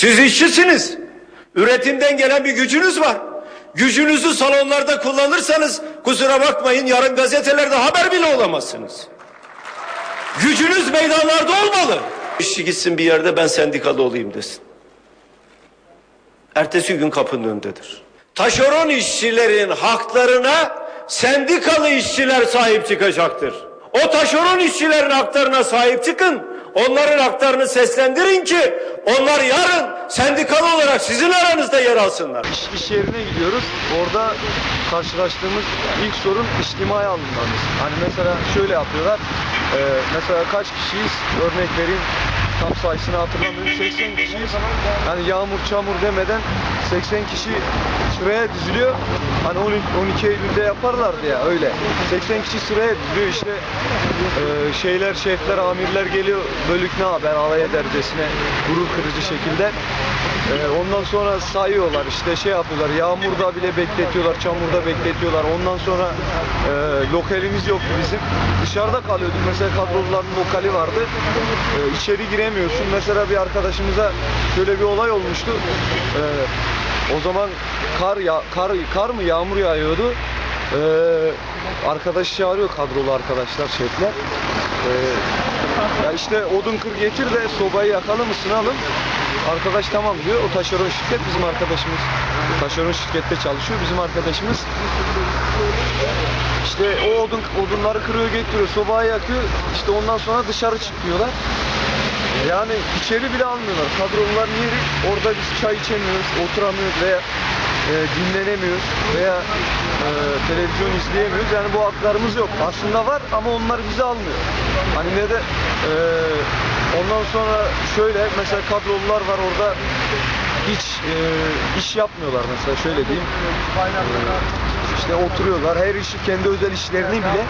Siz işçisiniz. Üretimden gelen bir gücünüz var. Gücünüzü salonlarda kullanırsanız kusura bakmayın yarın gazetelerde haber bile olamazsınız. Gücünüz meydanlarda olmalı. İşçi gitsin bir yerde ben sendikalı olayım desin. Ertesi gün kapının önündedir. Taşeron işçilerin haklarına sendikalı işçiler sahip çıkacaktır. O taşeron işçilerin haklarına sahip çıkın. Onların haklarını seslendirin ki onlar yarın sendikalı olarak sizin aranızda yer alsınlar. İş, iş yerine gidiyoruz. Orada karşılaştığımız ilk sorun içtimai alınmamız. Hani mesela şöyle yapıyorlar. Ee, mesela kaç kişiyiz? Örnek vereyim. Tam sayısını hatırlamıyorum. 80 kişiyiz. Hani yağmur çamur demeden 80 kişi sıraya diziliyor. Hani 12, 12 Eylül'de yaparlardı ya öyle. 80 kişi sıraya diziliyor işte e, şeyler, şefler, amirler geliyor. Bölük ne haber alay edercesine gurur kırıcı şekilde. Ee, ondan sonra sayıyorlar işte şey yapıyorlar yağmurda bile bekletiyorlar çamurda bekletiyorlar ondan sonra e, lokalimiz yoktu bizim dışarıda kalıyorduk mesela kadroluların lokali vardı e, içeri giremiyorsun mesela bir arkadaşımıza şöyle bir olay olmuştu E, o zaman kar ya kar kar mı yağmur yağıyordu e, arkadaş çağırıyor kadrolu arkadaşlar şefler E, ya işte odun kır getir de sobayı yakalım ısınalım Arkadaş tamam diyor. O taşeron şirket bizim arkadaşımız. Taşeron şirkette çalışıyor bizim arkadaşımız. İşte o odun odunları kırıyor getiriyor, sobayı yakıyor. İşte ondan sonra dışarı çıkıyorlar. Yani içeri bile almıyorlar. Kadroların yeri orada biz çay içemiyoruz, oturamıyoruz veya e, dinlenemiyoruz veya e, televizyon izleyemiyoruz. Yani bu haklarımız yok. Aslında var ama onlar bizi almıyor. Hani ne de e, ondan sonra şöyle mesela kadrolular var orada hiç e, iş yapmıyorlar mesela şöyle diyeyim. E, işte oturuyorlar. Her işi kendi özel işlerini bile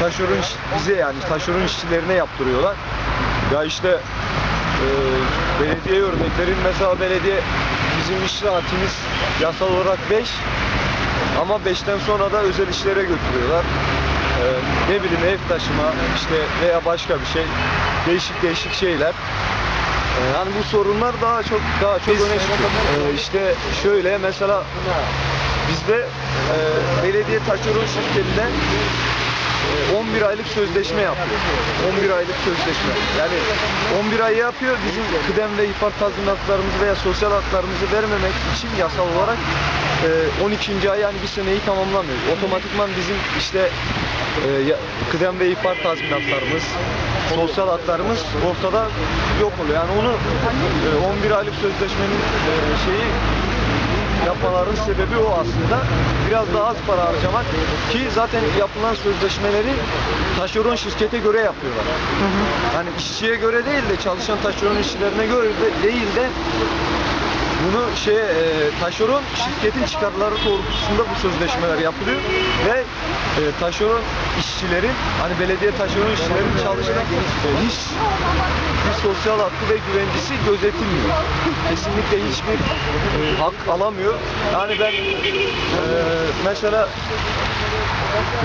taşeron iş- bize yani taşeron işçilerine yaptırıyorlar. Ya işte e, belediye örneklerin mesela belediye bizim iş saatimiz yasal olarak 5 ama 5'ten sonra da özel işlere götürüyorlar. E, ne bileyim ev taşıma işte veya başka bir şey değişik değişik şeyler. E, yani bu sorunlar daha çok daha çok öne çıkıyor. E, işte şöyle mesela bizde e, belediye taşeron şirketinden e, 11 aylık sözleşme yapıyor. 11 aylık sözleşme. Yani 11 ay yapıyor. Bizim kıdem ve ihbar tazminatlarımızı veya sosyal haklarımızı vermemek için yasal olarak e, 12. ay yani bir seneyi tamamlamıyor. Otomatikman bizim işte e, kıdem ve ihbar tazminatlarımız, sosyal haklarımız ortada yok oluyor. Yani onu e, 11 aylık sözleşmenin e, şeyi yapmaların sebebi o aslında. Biraz daha az para harcamak ki zaten yapılan sözleşmeleri taşeron şirkete göre yapıyorlar. Yani işçiye göre değil de çalışan taşeron işçilerine göre de değil de bunu şey e, taşeron şirketin çıkarları doğrultusunda bu sözleşmeler yapılıyor ve e, taşeron işçilerin hani belediye taşeron işçilerin çalıştığı e, hiç bir sosyal hakkı ve güvencesi gözetilmiyor. Kesinlikle hiçbir e, hak alamıyor. Yani ben e, mesela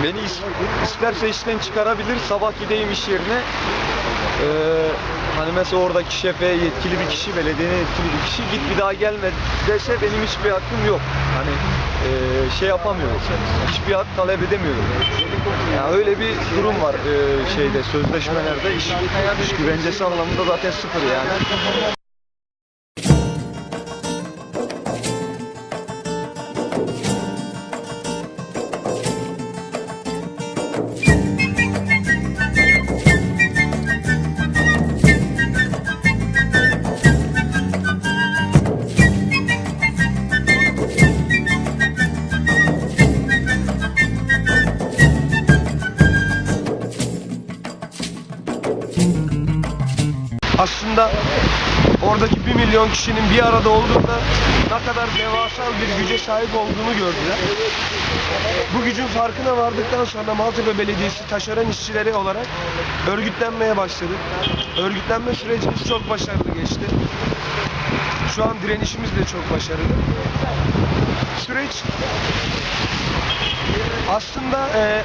beni is- isterse işten çıkarabilir sabah gideyim iş yerine e, hani mesela oradaki şefe yetkili bir kişi belediyenin yetkili bir kişi git bir daha gelme dese benim hiçbir hakkım yok. Hani e, şey yapamıyorum. Hiçbir hak talep edemiyorum. Yani öyle bir durum var e, şeyde sözleşmelerde iş, iş güvencesi anlamında zaten sıfır yani. Milyon kişinin bir arada olduğunda ne kadar devasal bir güce sahip olduğunu gördüler. Bu gücün farkına vardıktan sonra Maltepe Belediyesi taşeron işçileri olarak örgütlenmeye başladık. Örgütlenme sürecimiz çok başarılı geçti. Şu an direnişimiz de çok başarılı. Süreç aslında e,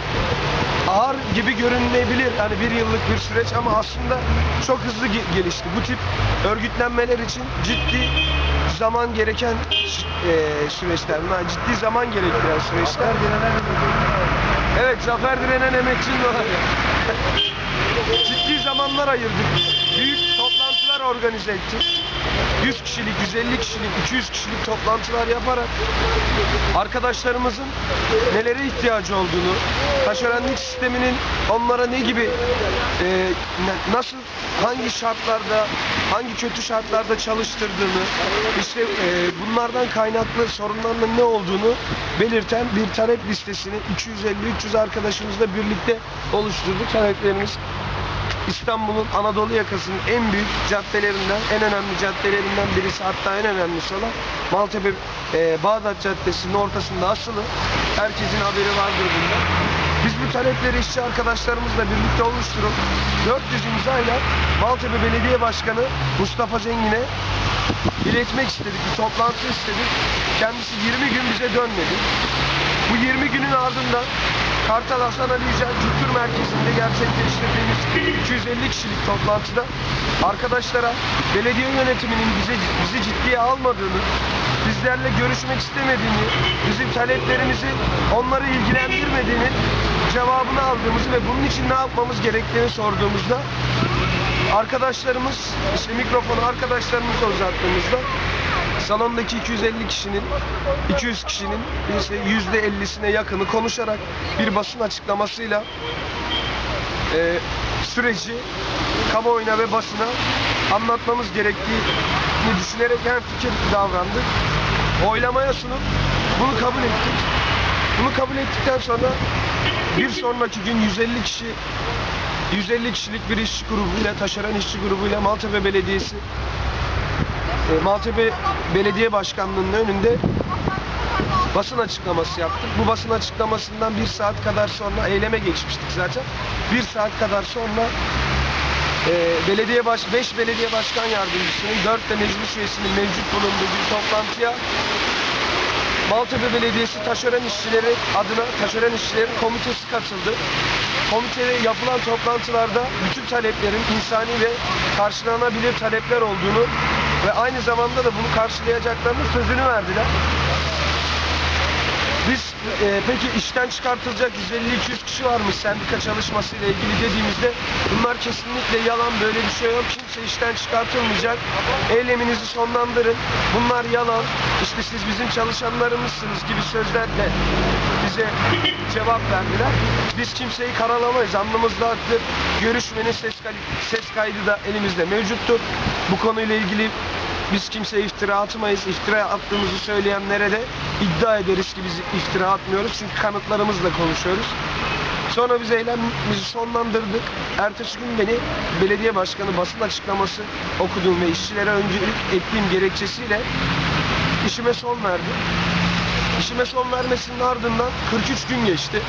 ağır gibi görünebilir. Yani bir yıllık bir süreç ama aslında çok hızlı ge- gelişti. Bu tip örgütlenmeler için ciddi zaman gereken e, süreçler. Yani ciddi zaman gerektiren süreçler. Evet, Zafer Direnen emekçinin ciddi zamanlar ayırdık. Büyük toplantılar organize ettik. 100 kişilik, 150 kişilik, 200 kişilik toplantılar yaparak arkadaşlarımızın nelere ihtiyacı olduğunu, taşeronlik sisteminin onlara ne gibi e, na- nasıl hangi şartlarda, hangi kötü şartlarda çalıştırdığını, işte e, bunlardan kaynaklı sorunların ne olduğunu belirten bir talep listesini 250-300 arkadaşımızla birlikte oluşturduk. Taleplerimiz İstanbul'un Anadolu yakasının en büyük caddelerinden, en önemli caddelerinden birisi hatta en önemlisi olan Maltepe e, Bağdat Caddesi'nin ortasında asılı. Herkesin haberi vardır bundan. Biz bu talepleri işçi arkadaşlarımızla birlikte oluşturup 400 imzayla Maltepe Belediye Başkanı Mustafa Zengin'e iletmek istedik. Bir toplantı istedik. Kendisi 20 gün bize dönmedi. Bu 20 günün ardından Kartal Hasan Ali Yücel Kültür Merkezi'nde gerçekleştirdiğimiz 250 kişilik toplantıda arkadaşlara belediye yönetiminin bize, bizi ciddiye almadığını, bizlerle görüşmek istemediğini, bizim taleplerimizi onları ilgilendirmediğini cevabını aldığımızı ve bunun için ne yapmamız gerektiğini sorduğumuzda arkadaşlarımız işte mikrofonu arkadaşlarımıza uzattığımızda salondaki 250 kişinin 200 kişinin işte yüzde 50'sine yakını konuşarak bir basın açıklamasıyla e, süreci kamuoyuna ve basına anlatmamız gerektiğini düşünerek hem fikir davrandık. Oylamaya sunup bunu kabul ettik. Bunu kabul ettikten sonra bir sonraki gün 150 kişi 150 kişilik bir işçi grubuyla, taşeron işçi grubuyla Maltepe Belediyesi e, Maltepe Belediye Başkanlığı'nın önünde basın açıklaması yaptık. Bu basın açıklamasından bir saat kadar sonra eyleme geçmiştik zaten. Bir saat kadar sonra e, belediye baş 5 belediye başkan yardımcısının 4 de meclis üyesinin mevcut bulunduğu bir toplantıya Maltepe Belediyesi taşeron işçileri adına taşeron işçilerin komitesi katıldı. Komitede yapılan toplantılarda bütün taleplerin insani ve karşılanabilir talepler olduğunu ve aynı zamanda da bunu karşılayacaklarının sözünü verdiler. Biz e, peki işten çıkartılacak 150-200 kişi varmış sendika çalışmasıyla ilgili dediğimizde bunlar kesinlikle yalan böyle bir şey yok. Kimse işten çıkartılmayacak. Eyleminizi sonlandırın. Bunlar yalan. İşte siz bizim çalışanlarımızsınız gibi sözlerle bize cevap verdiler. Biz kimseyi karalamayız. Alnımızda haktır. Görüşmenin ses, ses kaydı da elimizde mevcuttur. Bu konuyla ilgili biz kimseye iftira atmayız. İftira attığımızı söyleyenlere de iddia ederiz ki biz iftira atmıyoruz. Çünkü kanıtlarımızla konuşuyoruz. Sonra biz eylemimizi sonlandırdık. Ertesi gün beni belediye başkanı basın açıklaması okuduğum ve işçilere öncülük ettiğim gerekçesiyle işime son verdi. İşime son vermesinin ardından 43 gün geçti.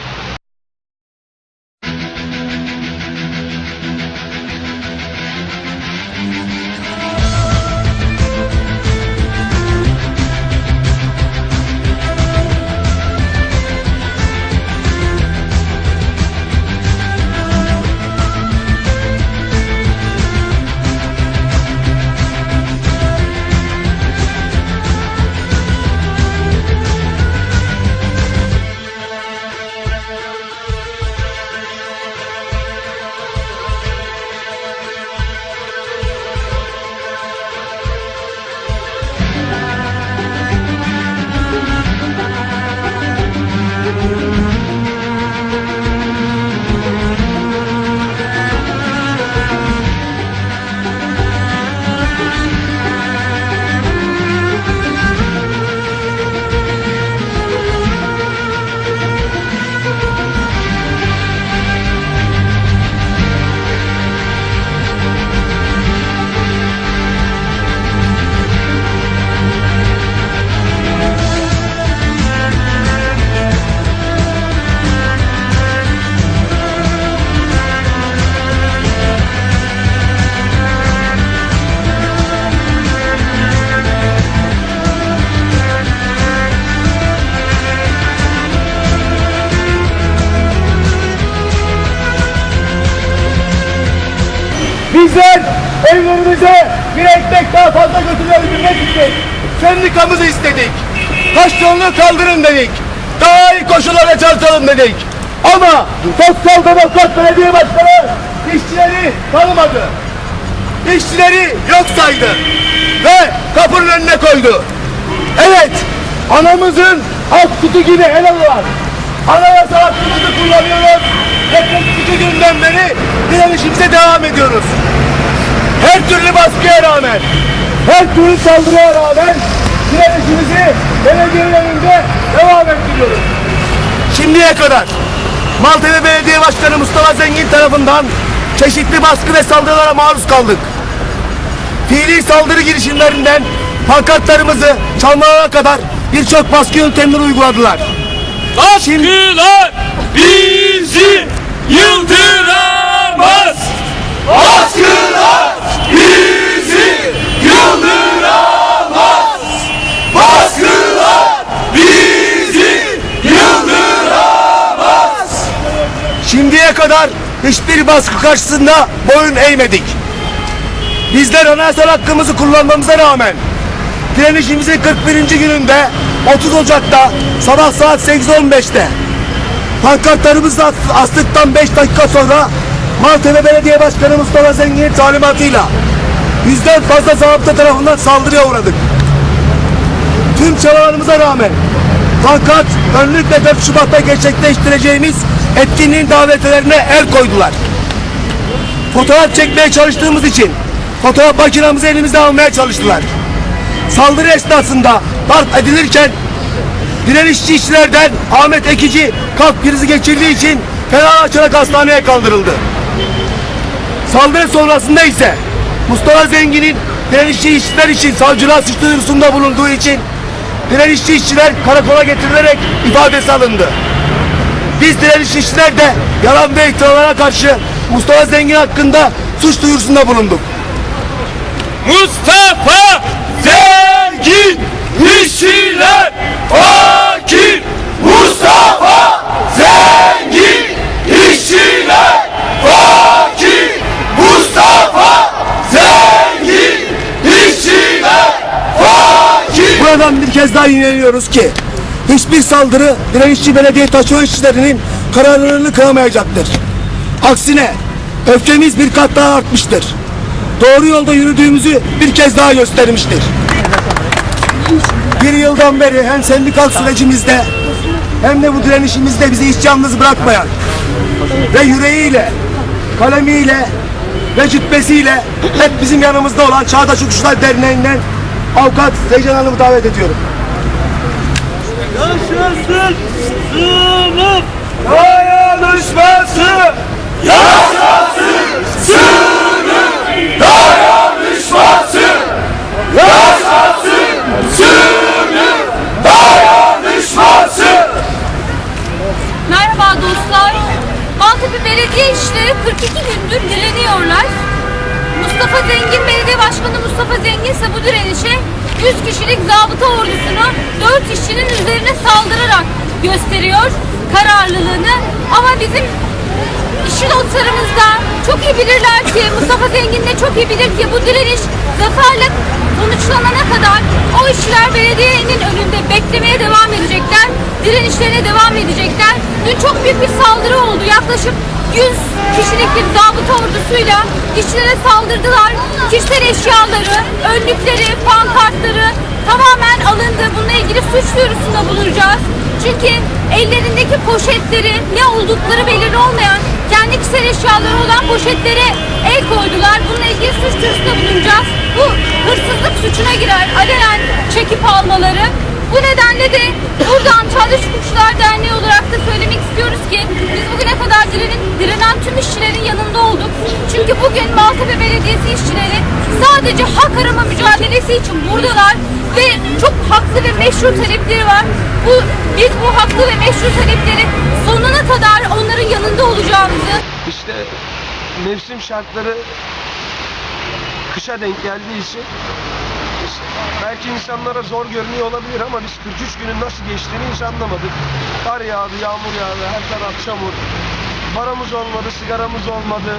Daha fazla götürebilmek için sendikamızı istedik. Taşyonunu kaldırın dedik. Daha iyi koşullara çalışalım dedik. Ama Sosyal Demokrat Belediye Başkanı işçileri tanımadı. İşçileri yok saydı. Ve kapının önüne koydu. Evet, anamızın hak sütü gibi helal var. Anayasal hakkımızı kullanıyoruz. Ve 42 günden beri direnişimize devam ediyoruz. Her türlü baskıya rağmen, her türlü saldırıya rağmen direnişimizi belediyenin önünde devam ettiriyoruz. Şimdiye kadar Maltepe Belediye Başkanı Mustafa Zengin tarafından çeşitli baskı ve saldırılara maruz kaldık. Fiili saldırı girişimlerinden pankartlarımızı çalmalara kadar birçok baskı yöntemleri uyguladılar. Baskılar bizi yıldıramaz. Baskılar bizi yıldıramaz. Baskılar bizi yıldıramaz. Şimdiye kadar hiçbir baskı karşısında boyun eğmedik. Bizler anayasal hakkımızı kullanmamıza rağmen direnişimizin 41. gününde 30 Ocak'ta sabah saat 8.15'te pankartlarımızı as- astıktan 5 dakika sonra Maltepe Belediye Başkanı Mustafa Zengin'in talimatıyla yüzden fazla zabıta tarafından saldırıya uğradık. Tüm çabalarımıza rağmen fakat önlük ve 4 Şubat'ta gerçekleştireceğimiz etkinliğin davetlerine el koydular. Fotoğraf çekmeye çalıştığımız için fotoğraf makinamızı elimizde almaya çalıştılar. Saldırı esnasında darp edilirken direnişçi işçilerden Ahmet Ekici kalp krizi geçirdiği için fenalaşarak hastaneye kaldırıldı. Saldırı sonrasında ise Mustafa Zengin'in direnişçi işçiler için savcılığa suç duyurusunda bulunduğu için direnişçi işçiler karakola getirilerek ifadesi alındı. Biz direnişçi işçiler de yalan ve iftiralara karşı Mustafa Zengin hakkında suç duyurusunda bulunduk. Mustafa Zengin işçiler fakir Mustafa Zengin işçiler fakir Mustafa Zengin işçiler Buradan bir kez daha yineliyoruz ki hiçbir saldırı direnişçi belediye taşeron işçilerinin kararlılığını kıramayacaktır. Aksine öfkemiz bir kat daha artmıştır. Doğru yolda yürüdüğümüzü bir kez daha göstermiştir. Bir yıldan beri hem sendikal sürecimizde hem de bu direnişimizde bizi hiç yalnız bırakmayan ve yüreğiyle, kalemiyle ve cübbesiyle hep bizim yanımızda olan Çağdaş Hukukçular Derneği'nden avukat Zeycan Hanım'ı davet ediyorum. Yaşasın sınıf Dayanışması! dayanışması Yaşasın sınıf dayanışması Merhaba dostlar. Maltepe Belediye İşleri 42 gündür. Mustafa Zengin Belediye Başkanı Mustafa Zengin ise bu direnişe 100 kişilik zabıta ordusunu 4 işçinin üzerine saldırarak gösteriyor kararlılığını. Ama bizim işçi dostlarımız da çok iyi bilirler ki Mustafa Zengin de çok iyi bilir ki bu direniş zaferle sonuçlanana kadar o işçiler belediyenin önünde beklemeye devam edecekler. Direnişlerine devam edecekler. Dün çok büyük bir saldırı oldu. Yaklaşık 100 kişilik bir zabıta ordusuyla işçilere saldırdılar. Kişisel eşyaları, önlükleri, pankartları tamamen alındı. Bununla ilgili suç duyurusunda bulunacağız. Çünkü ellerindeki poşetleri ne oldukları belirli olmayan kendi kişisel eşyaları olan poşetlere el koydular. Bununla ilgili suç duyurusunda bulunacağız. Bu hırsızlık suçuna girer. Alenen çekip almaları. Bu nedenle de buradan Çağdaş Hukukçular Derneği olarak da söylemek istiyoruz ki biz bugüne kadar direnin, direnen tüm işçilerin yanında olduk. Çünkü bugün Maltepe Belediyesi işçileri sadece hak arama mücadelesi için buradalar ve çok haklı ve meşru talepleri var. Bu biz bu haklı ve meşru talepleri sonuna kadar onların yanında olacağımızı İşte mevsim şartları kışa denk geldiği için belki insanlara zor görünüyor olabilir ama biz 43 günün nasıl geçtiğini hiç anlamadık. Kar yağdı, yağmur yağdı, her taraf çamur. Paramız olmadı, sigaramız olmadı.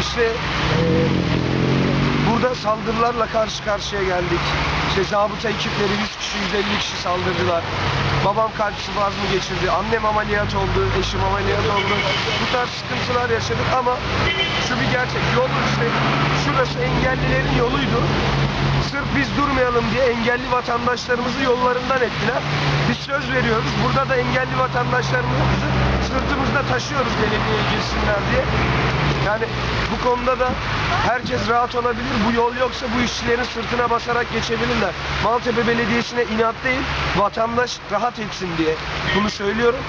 İşte burada saldırılarla karşı karşıya geldik. İşte zabıta ekipleri 100 kişi 150 kişi saldırdılar. Babam kalp spazmı geçirdi. Annem ameliyat oldu. Eşim ameliyat oldu. Bu tarz sıkıntılar yaşadık ama şu bir gerçek. Yol işte şurası engellilerin yoluydu. Sırf biz durmayalım diye engelli vatandaşlarımızı yollarından ettiler. Biz söz veriyoruz. Burada da engelli vatandaşlarımızı sırtımızda taşıyoruz belediyeye girsinler diye. Yani bu konuda da herkes rahat olabilir. Bu yol yoksa bu işçilerin sırtına basarak geçebilirler. Maltepe Belediyesi'ne inat değil, vatandaş rahat etsin diye bunu söylüyorum.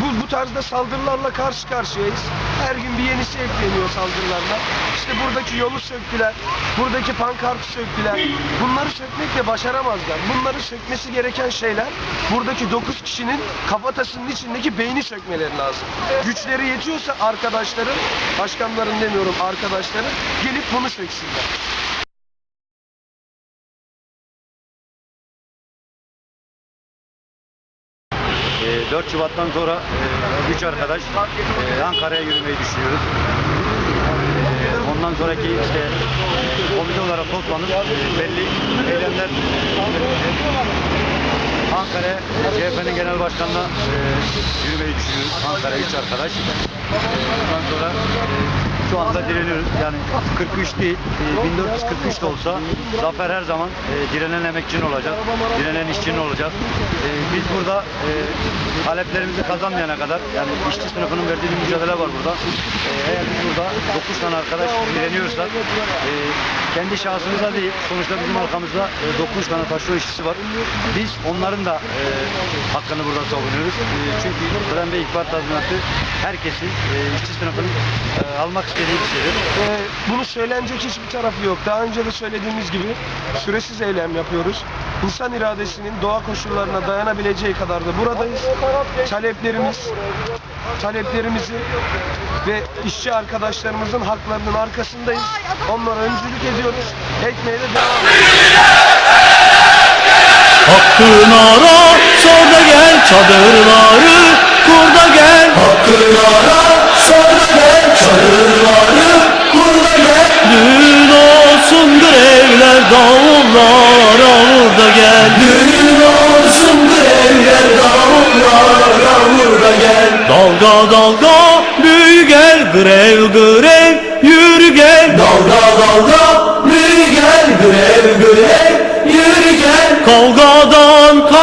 Bu, bu tarzda saldırılarla karşı karşıyayız. Her gün bir yenisi ekleniyor saldırılarla. İşte buradaki yolu söktüler, buradaki pankartı söktüler. Bunları sökmekle başaramazlar. Bunları sökmesi gereken şeyler buradaki 9 kişinin kafatasının içindeki beyni sökmeleri lazım. Güçleri yetiyorsa arkadaşların, başkanların demiyorum arkadaşların gelip bunu söksünler. 4 Şubat'tan sonra 3 arkadaş e, Ankara'ya yürümeyi düşünüyoruz. E, Ondan sonraki işte e, komite olarak toplanıp e, belli eylemler Ankara'ya CHP'nin genel başkanına e, yürümeyi düşünüyoruz. Ankara 3 arkadaş. E, Ondan sonra e, şu anda direniyoruz. Yani 43 değil, e, 1443 de olsa zafer her zaman e, direnen emekçinin olacak, direnen işçinin olacak. E, biz burada e, taleplerimizi kazanmayana kadar, yani işçi sınıfının verdiği mücadele var burada. E, eğer biz burada 9 tane arkadaş direniyorsak, e, kendi şahsımıza değil, sonuçta bizim arkamızda e, 9 tane taşeron işçisi var. Biz onların da e, hakkını burada savunuyoruz. E, çünkü Fren ve ihbar tazminatı herkesin, e, işçi sınıfının e, almak istediği bir şeydir. Ee, bunu söylenecek hiçbir tarafı yok. Daha önce de söylediğimiz gibi süresiz eylem yapıyoruz. İnsan iradesinin doğa koşullarına dayanabileceği kadar da buradayız. Taleplerimiz, taleplerimizi ve işçi arkadaşlarımızın haklarının arkasındayız. Onlara öncülük ediyoruz. Ekmeğe de devam ediyoruz. Hakkını ara sor da gel çadırları kur da gel Hakkını ara sor da gel çadırları kur da gel. Düğün olsun grevler davullar avur da gel. Düğün olsun grevler davullar avur da gel. Dalga dalga büyü gel grev grev yürü gel. Dalga dalga büyü gel grev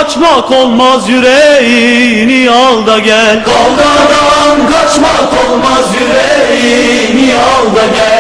kaçmak olmaz yüreğini al da gel. Kavgadan kaçmak olmaz yüreğini al da gel